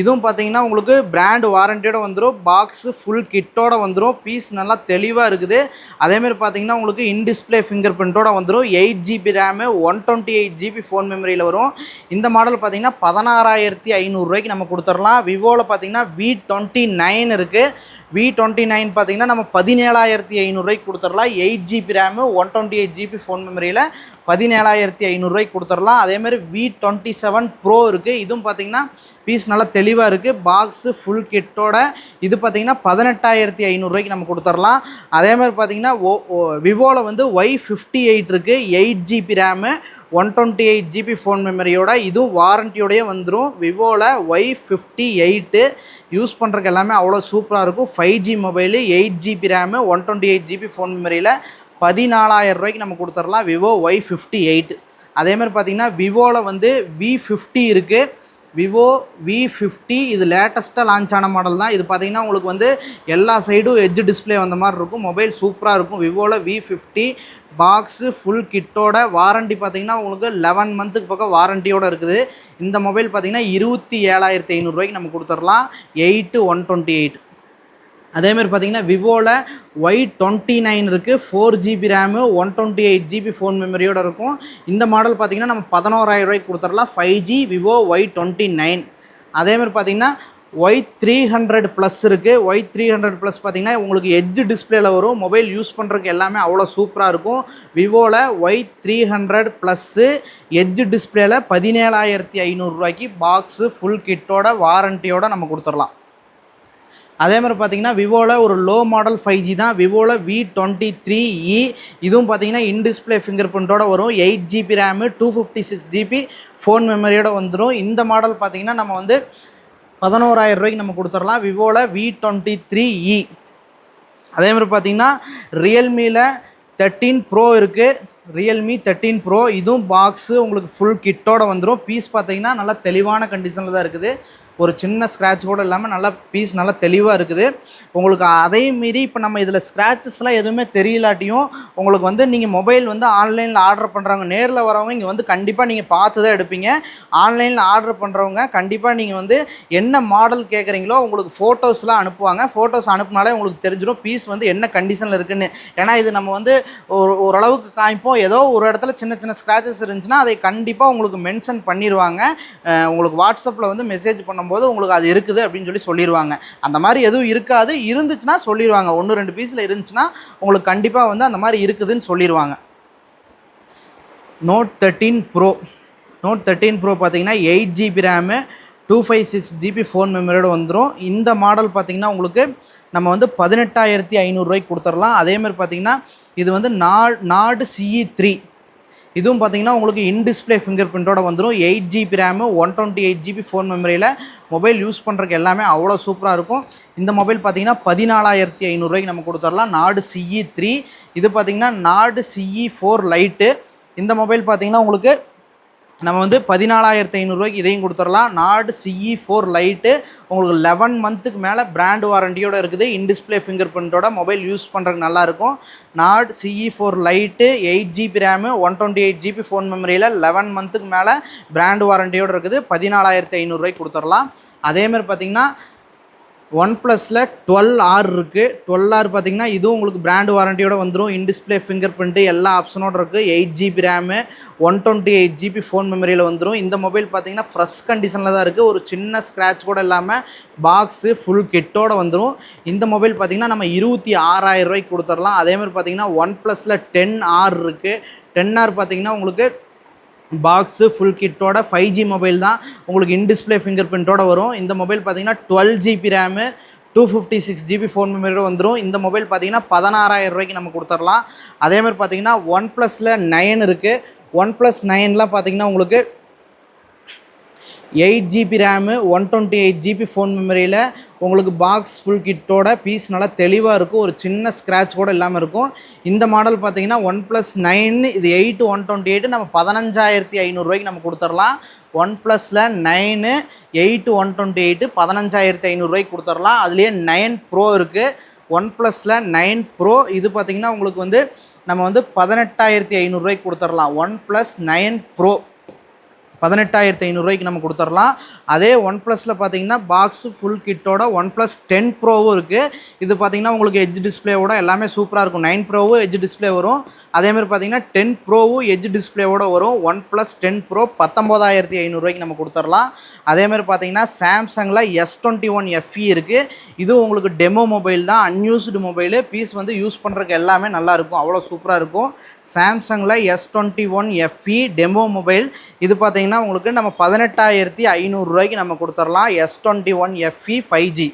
இதுவும் பார்த்தீங்கன்னா உங்களுக்கு பிராண்ட் வாரண்டியோட வந்துடும் பாக்ஸு ஃபுல் கிட்டோட வந்துடும் பீஸ் நல்லா தெளிவாக இருக்குது. அதேமாதிரி பார்த்தீங்கன்னா உங்களுக்கு இன்டிஸ்பிளே ஃபிங்கர் பிரிண்ட்டோட வந்துடும் eight GB RAM one twenty eight GB phone மெமரியில் வரும். இந்த மாடல் பார்த்தீங்கன்னா பதினாறாயிரத்தி ஐநூறுரூவாய்க்கு நம்ம கொடுத்துடலாம். விவோவில் பார்த்தீங்கன்னா வி டுவெண்ட்டி நைன் இருக்குது வி டுவெண்ட்டி நைன் பார்த்தீங்கன்னா நம்ம பதினேழாயிரம் பதினேழாயிரத்தி ஐநூறுரூவாய்க்கு கொடுத்துடலாம். Eight GB RAM one twenty eight GB phone மெமரியில் பதினேழாயிரத்தி ஐநூறுரூவாய்க்கு கொடுத்துடலாம். அதேமாதிரி வி டுவெண்ட்டி செவன் ப்ரோ இருக்குது இதுவும் பார்த்தீங்கன்னா பீஸ் நல்லா தெளிவாக இருக்குது பாக்ஸு ஃபுல் கிட்டோட இது பார்த்தீங்கன்னா பதினெட்டாயிரத்தி ஐநூறுரூவாய்க்கு நம்ம கொடுத்துடலாம். அதேமாதிரி பார்த்தீங்கன்னா ஓ விவோவில் வந்து ஒய் ஃபிஃப்டி எயிட் இருக்குது eight GB RAM one twenty eight GB phone மெமரியோட இதுவும் வாரண்டியோடய வந்துடும் விவோவில் ஒய் ஃபிஃப்டி எயிட்டு யூஸ் பண்ணுறதுக்கு எல்லாமே அவ்வளோ சூப்பராக இருக்கும். Five G mobile eight GB RAM one twenty eight GB phone மெமரியில் பதினாலாயிரம் ரூபாய்க்கு நம்ம கொடுத்துடலாம். விவோ ஒய் ஃபிஃப்டி எயிட் அதேமாதிரி பார்த்தீங்கன்னா விவோவில் வந்து வி ஃபிஃப்டி இருக்குது விவோ வி ஃபிஃப்டி இது லேட்டஸ்ட்டாக லான்ச் ஆன மாடல் தான். இது பார்த்தீங்கன்னா உங்களுக்கு வந்து எல்லா சைடும் எட்ஜ் டிஸ்பிளே வந்த மாதிரி இருக்கும். மொபைல் சூப்பராக இருக்கும். விவோவில் வி ஃபிஃப்டி பாக்ஸு ஃபுல் கிட்டோட வாரண்டி பார்த்தீங்கன்னா உங்களுக்கு லெவன் மந்த்துக்கு பக்கம் வாரண்டியோடு இருக்குது. இந்த மொபைல் பார்த்தீங்கன்னா இருபத்தி ஏழாயிரத்தி ஐநூறுரூவாய்க்கு நம்ம கொடுத்துடலாம். எயிட்டு ஒன் டுவெண்ட்டி எயிட் அதேமாதிரி பார்த்தீங்கன்னா விவோவில் ஒய் டுவெண்ட்டி நைன் இருக்குது four GB RAM one twenty eight GB phone மெமரியோடு இருக்கும். இந்த மாடல் பார்த்தீங்கன்னா நம்ம பதினோராயிரம் ரூபாய்க்கு கொடுத்துடலாம். Five G Vivo Y twenty nine அதேமாதிரி பார்த்தீங்கன்னா ஒய் த்ரீ ஹண்ட்ரட் ப்ளஸ் இருக்குது ஒய் த்ரீ ஹண்ட்ரட் ப்ளஸ் பார்த்தீங்கன்னா உங்களுக்கு எட்ஜ் டிஸ்பிளேல வரும். மொபைல் யூஸ் பண்ணுறதுக்கு எல்லாமே அவ்வளோ சூப்பராக இருக்கும். விவோவில் Y three hundred plus edge டிஸ்பிளேல பதினேழாயிரத்தி ஐநூறுரூவாய்க்கு பாக்ஸு ஃபுல் கிட்டோட வாரண்டியோட நம்ம கொடுத்துடலாம். அதே மாதிரி பார்த்தீங்கன்னா விவோவில் ஒரு லோ மாடல் ஃபைவ் ஜி தான். விவோவில் வி டுவெண்ட்டி த்ரீ இ இதுவும் பார்த்தீங்கன்னா இன் டிஸ்பிளே ஃபிங்கர் பிரிண்ட்டோட வரும். Eight GB RAM two fifty six GB phone மெமரியோட வந்துடும் இந்த மாடல் பார்த்தீங்கன்னா நம்ம வந்து பதினோராயிரம் ரூபாய்க்கு நம்ம கொடுத்துடலாம். விவோவில் வி டுவெண்ட்டி த்ரீ இ அதே மாதிரி பார்த்தீங்கன்னா ரியல்மியில் தேர்ட்டீன் ப்ரோ இருக்குது ரியல்மி தேர்ட்டீன் ப்ரோ இதுவும் பாக்ஸு உங்களுக்கு ஃபுல் கிட்டோட வந்துடும் பீஸ் பார்த்தீங்கன்னா நல்லா தெளிவான கண்டிஷனில் தான் இருக்குது. ஒரு சின்ன ஸ்க்ராட்ச் கூட இல்லாமல் நல்லா பீஸ் நல்லா தெளிவாக இருக்குது. உங்களுக்கு அதே மீறி இப்போ நம்ம இதில் ஸ்க்ராச்சஸ்லாம் எதுவுமே தெரியலாட்டியும் உங்களுக்கு வந்து நீங்கள் மொபைல் வந்து ஆன்லைனில் ஆர்டர் பண்ணுறாங்க நேரில் வரவங்க இங்கே வந்து கண்டிப்பாக நீங்கள் பார்த்து தான் எடுப்பீங்க ஆன்லைனில் ஆர்டர் பண்ணுறவங்க கண்டிப்பாக நீங்கள் வந்து என்ன மாடல் கேட்குறீங்களோ உங்களுக்கு ஃபோட்டோஸ்லாம் அனுப்புவாங்க. ஃபோட்டோஸ் அனுப்புனாலே உங்களுக்கு தெரிஞ்சிடும் பீஸ் வந்து என்ன கண்டிஷனில் இருக்குன்னு. ஏன்னா இது நம்ம வந்து ஒரு ஓரளவுக்கு காமிப்போம். ஏதோ ஒரு இடத்துல சின்ன சின்ன ஸ்க்ராச்சஸ் இருந்துச்சுன்னா அதை கண்டிப்பாக உங்களுக்கு மென்ஷன் பண்ணிடுவாங்க உங்களுக்கு வாட்ஸ்அப்பில் வந்து மெசேஜ் பண்ண பார்க்கும்போது உங்களுக்கு அது இருக்குது அப்படின்னு சொல்லி சொல்லிடுவாங்க அந்த மாதிரி எதுவும் இருக்காது. இருந்துச்சுன்னா சொல்லிடுவாங்க ஒன்று ரெண்டு பீஸில் இருந்துச்சுன்னா உங்களுக்கு கண்டிப்பாக வந்து அந்த மாதிரி இருக்குதுன்னு சொல்லிடுவாங்க note thirteen pro note thirteen pro பார்த்தீங்கன்னா eight GB RAM two five six GB phone மெமரியோடு வந்துடும் இந்த மாடல் பார்த்தீங்கன்னா உங்களுக்கு நம்ம வந்து பதினெட்டாயிரத்தி ஐநூறுரூவாய்க்கு கொடுத்துடலாம். அதேமாதிரி பார்த்தீங்கன்னா இது வந்து நா நாடு சிஇ த்ரீ இதுவும் பார்த்தீங்கன்னா உங்களுக்கு இன் டிஸ்பிளே ஃபிங்கர் பிரிண்டோட வந்துடும் eight GB RAM one twenty eight GB phone மெமரியில் மொபைல் யூஸ் பண்ணுறதுக்கு எல்லாமே அவ்வளோ சூப்பராக இருக்கும். இந்த மொபைல் பார்த்தீங்கன்னா பதினாலாயிரத்தி ஐநூறுரூவாய்க்கு நம்ம கொடுத்துடலாம். நாடு சிஇ த்ரீ இது பார்த்தீங்கன்னா நாடு சிஇ ஃபோர் லைட்டு இந்த மொபைல் பார்த்தீங்கன்னா உங்களுக்கு நம்ம வந்து பதினாலாயிரத்தி ஐநூறுரூவாய்க்கு இதையும் கொடுத்துடலாம். நாடு சிஇ ஃபோர் லைட்டு உங்களுக்கு லெவன் மந்த்துக்கு மேலே பிராண்ட் வாரண்டியோடு இருக்குது. இன்டிஸ்பிளே ஃபிங்கர் பிரிண்டோட மொபைல் யூஸ் பண்ணுறதுக்கு நல்லாயிருக்கும். Nord CE four lite eight GB RAM one twenty eight GB phone மெமரியில் லெவன் மந்த்துக்கு மேலே பிராண்ட் வாரண்டியோட இருக்குது. பதினாலாயிரத்தி ஐநூறுரூவாய்க்கு கொடுத்துடலாம். அதேமாதிரி பார்த்திங்கன்னா ஒன் ப்ளஸில் டுவெல் ஆர் இருக்குது டுவெல் ஆர் பார்த்தீங்கன்னா இதுவும் உங்களுக்கு பிராண்ட் வாரண்டியோட வந்துடும் இன்டிஸ்பிளே ஃபிங்கர் பிரிண்ட்டு எல்லா ஆப்ஷனோட இருக்குது eight GB RAM one twenty eight GB phone மெமரியில் வந்துடும் இந்த மொபைல் பார்த்தீங்கன்னா ஃப்ரெஷ் கண்டிஷனில் தான் இருக்குது ஒரு சின்ன ஸ்க்ராட்ச் கூட இல்லாமல் பாக்ஸு ஃபுல் கிட்டோட வந்துடும் இந்த மொபைல் பார்த்தீங்கன்னா நம்ம இருபத்தி ஆறாயிரம் ரூபாய்க்கு கொடுத்துடலாம். அதேமாதிரி பார்த்தீங்கன்னா ஒன் ப்ளஸில் டென் ஆர் இருக்குது டென் ஆர் பார்த்தீங்கன்னா உங்களுக்கு பாக்ஸு ஃபுல் கிட்டோட ஃபைவ் ஜி மொபைல் தான் உங்களுக்கு இன் டிஸ்பிளே ஃபிங்கர் பிரிண்ட்டோட வரும். இந்த மொபைல் பார்த்தீங்கன்னா twelve GB RAM two fifty six GB phone மெமரியோட வந்துடும் இந்த மொபைல் பார்த்தீங்கன்னா பதினாறாயிரம் ரூபாய்க்கு நம்ம கொடுத்துடலாம். அதேமாதிரி பார்த்தீங்கன்னா ஒன் ப்ளஸில் நயன் இருக்குது ஒன் ப்ளஸ் நைன்லாம் பார்த்தீங்கன்னா உங்களுக்கு eight GB RAM one twenty eight GB phone மெமரியில் உங்களுக்கு பாக்ஸ் ஃபுல் கிட்டோட பீஸ் நல்லா தெளிவாக இருக்கும். ஒரு சின்ன ஸ்க்ராட்ச் கூட இல்லாமல் இருக்கும். இந்த மாடல் பார்த்தீங்கன்னா ஒன் ப்ளஸ் நைன் இது எயிட் ஒன் டுவெண்ட்டி எயிட் நம்ம பதினஞ்சாயிரத்தி ஐநூறுரூவாய்க்கு நம்ம கொடுத்துடலாம். ஒன் ப்ளஸில் nine eight one twenty eight பதினஞ்சாயிரத்தி ஐநூறுரூவாய்க்கு கொடுத்துடலாம். அதுலேயே நைன் ப்ரோ இருக்குது ஒன் ப்ளஸில் நைன் ப்ரோ இது பார்த்தீங்கன்னா உங்களுக்கு வந்து நம்ம வந்து பதினெட்டாயிரத்தி ஐநூறுரூவாய்க்கு கொடுத்துடலாம். ஒன் ப்ளஸ் நைன் ப்ரோ பதினெட்டாயிரத்தி ஐநூறுரூவாய்க்கு நம்ம கொடுத்துடலாம். அதே ஒன் ப்ளஸில் பார்த்தீங்கன்னா பாக்ஸ் ஃபுல் கிட்டோட ஒன் ப்ளஸ் டென் ப்ரோவும் இருக்குது இது பார்த்தீங்கன்னா உங்களுக்கு எஜ் டிஸ்பிளேவோட எல்லாமே சூப்பராக இருக்கும். நைன் ப்ரோவும் எஜ் டிஸ்பிளே வரும். அதேமாதிரி பார்த்தீங்கன்னா டென் ப்ரோவும் எஜ் டிஸ்பிளேவோட வரும். ஒன் ப்ளஸ் டென் ப்ரோ பத்தொம்போதாயிரத்தி ஐநூறுரூவாய்க்கு நம்ம கொடுத்துடலாம். அதேமாதிரி பார்த்தீங்கன்னா சாம்சங்கில் எஸ் டுவெண்ட்டி ஒன் எஃப்இ இருக்குது இது உங்களுக்கு டெமோ மொபைல் தான். அன்யூஸ்டு மொபைலு பீஸ் வந்து யூஸ் பண்ணுறதுக்கு எல்லாமே நல்லாயிருக்கும் அவ்வளோ சூப்பராக இருக்கும். சாம்சங்கில் S twenty one FE demo mobile இது பார்த்தீங்கன்னா உங்களுக்கு நம்ம பதினெட்டாயிரத்தி ஐநூறுரூவாய்க்கு நம்ம கொடுத்துடலாம் S twenty one FE five G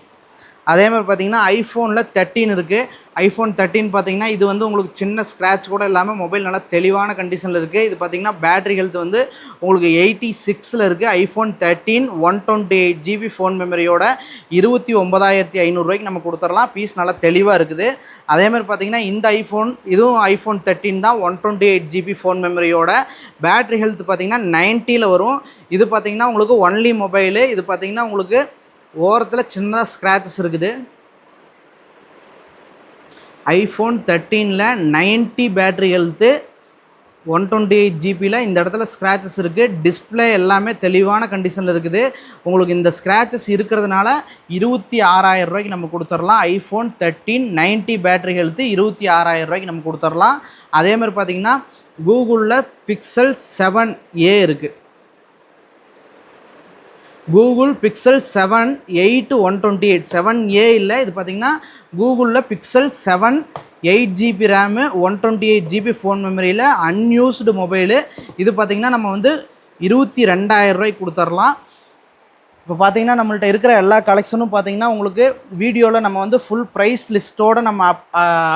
அதே மாதிரி பார்த்தீங்கன்னா ஐஃபோனில் தேர்ட்டின் இருக்குது ஐஃபோன் தேர்ட்டின் பார்த்தீங்கன்னா இது வந்து உங்களுக்கு சின்ன ஸ்க்ராட்ச் கூட இல்லாமல் மொபைல் நல்லா தெளிவான கண்டிஷனில் இருக்குது இது பார்த்தீங்கன்னா பேட்டரி ஹெல்த் வந்து உங்களுக்கு எயிட்டி சிக்ஸில் இருக்குது iPhone thirteen one twenty eight GB phone மெமரியோட இருபத்தி ஒன்பதாயிரத்தி ஐநூறுரூவாய்க்கு நம்ம கொடுத்துடலாம். பீஸ் நல்லா தெளிவாக இருக்குது. அதே மாதிரி பார்த்தீங்கன்னா இந்த ஐஃபோன் இதுவும் ஐஃபோன் தேர்ட்டின் தான் one twenty eight GB phone மெமரியோட battery health பார்த்தீங்கன்னா நைன்ட்டியில் வரும். இது பார்த்தீங்கன்னா உங்களுக்கு ஒன்லி மொபைலு இது பார்த்தீங்கன்னா உங்களுக்கு ஓரத்தில் சின்னதாக ஸ்க்ராச்சஸ் இருக்குது. IPhone தேர்ட்டீனில் ninety battery health one twenty eight ஜிபியில் இந்த இடத்துல ஸ்க்ராச்சஸ் இருக்குது டிஸ்பிளே எல்லாமே தெளிவான கண்டிஷனில் இருக்குது. உங்களுக்கு இந்த ஸ்க்ராச்சஸ் இருக்கிறதுனால இருபத்தி ஆறாயிரம் ரூபாய்க்கு நம்ம கொடுத்துடலாம். IPhone thirteen ninety battery health இருபத்தி ஆறாயிரம் ரூபாய்க்கு நம்ம கொடுத்துடலாம். அதேமாதிரி பார்த்திங்கன்னா பார்த்தீங்கன்னா கூகுளில் பிக்சல் செவன் ஏ இருக்குது Google Pixel seven eight one twenty eight seven A இல்லை இது பார்த்தீங்கன்னா கூகுளில் Pixel seven eight GB RAM one twenty eight GB phone மெமரியில் அன்யூஸ்டு மொபைலு இது பார்த்தீங்கன்னா நம்ம வந்து இருபத்தி ரெண்டாயிரம் ரூபாய்க்கு கொடுத்துர்லாம். இப்போ பார்த்தீங்கன்னா நம்மள்ட்ட இருக்கிற எல்லா கலெக்ஷனும் பார்த்தீங்கன்னா உங்களுக்கு வீடியோவில் நம்ம வந்து ஃபுல் ப்ரைஸ் லிஸ்ட்டோடு நம்ம அப்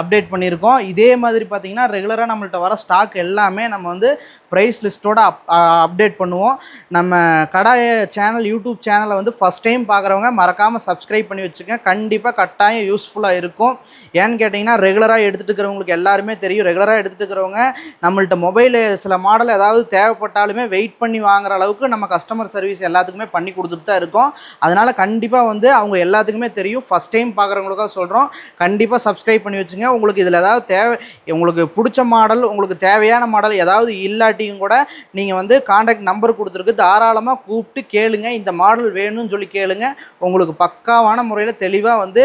அப்டேட் பண்ணியிருக்கோம். இதே மாதிரி பார்த்தீங்கன்னா ரெகுலராக நம்மள்ட்ட வர ஸ்டாக் எல்லாமே நம்ம வந்து ப்ரைஸ் லிஸ்ட்டோட அப் அப்டேட் பண்ணுவோம். நம்ம கடை சேனல் யூடியூப் சேனலை வந்து ஃபஸ்ட் டைம் பார்க்குறவங்க மறக்காமல் சப்ஸ்கிரைப் பண்ணி வச்சுக்கோங்க. கண்டிப்பாக கட்டாயம் யூஸ்ஃபுல்லாக இருக்கும். ஏன்னு கேட்டிங்கன்னா ரெகுலராக எடுத்துகிட்டு இருக்கிறவங்களுக்கு எல்லாருமே தெரியும். ரெகுலராக எடுத்துகிட்டு இருக்கிறவங்க நம்மள்ட்ட மொபைலு சில மாடல் ஏதாவது தேவைப்பட்டாலுமே வெயிட் பண்ணி வாங்குற அளவுக்கு நம்ம கஸ்டமர் சர்வீஸ் எல்லாத்துக்குமே பண்ணி கொடுத்துட்டு தான் இருக்கும். அதனால் கண்டிப்பாக வந்து அவங்க எல்லாத்துக்குமே தெரியும். ஃபஸ்ட் டைம் பார்க்குறவங்களுக்காக சொல்கிறோம் கண்டிப்பாக சப்ஸ்கிரைப் பண்ணி வச்சுங்க. உங்களுக்கு இதில் ஏதாவது தேவை உங்களுக்கு பிடிச்ச மாடல் உங்களுக்கு தேவையான மாடல் ஏதாவது இல்லாட்டியும் கூட நீங்கள் வந்து காண்டாக்ட் நம்பர் கொடுத்துருக்கு. தாராளமாக கூப்பிட்டு கேளுங்க. இந்த மாடல் வேணும்னு சொல்லி கேளுங்க. உங்களுக்கு பக்காவான முறையில் தெளிவாக வந்து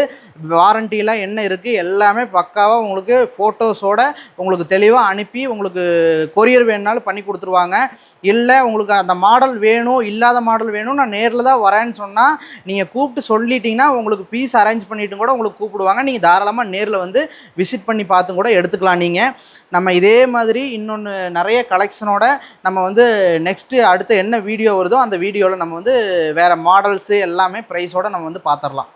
வாரண்டிலாம் என்ன இருக்குது எல்லாமே பக்காவாக உங்களுக்கு ஃபோட்டோஸோட உங்களுக்கு தெளிவாக அனுப்பி உங்களுக்கு கொரியர் வேணுனாலும் பண்ணி கொடுத்துருவாங்க. இல்லை உங்களுக்கு அந்த மாடல் வேணும் இல்லாத மாடல் வேணும் நான் நேரில் தான் வரேன்னு சொன்னால் நீங்கள் கூப்பிட்டு சொல்லிட்டீங்கன்னா உங்களுக்கு பீஸ் அரேஞ்ச் பண்ணிட்டு கூட உங்களுக்கு கூப்பிடுவாங்க. நீங்கள் தாராளமாக நேரில் வந்து விசிட் பண்ணி பார்த்து கூட எடுத்துக்கலாம் நீங்கள் நம்ம இதே மாதிரி இன்னொன்று நிறைய கலெக்ஷனோட நம்ம வந்து நெக்ஸ்ட்டு அடுத்து என்ன வீடியோ வருதோ அந்த வீடியோவில் நம்ம வந்து வேறு மாடல்ஸு எல்லாமே ப்ரைஸோட நம்ம வந்து பார்த்துடலாம்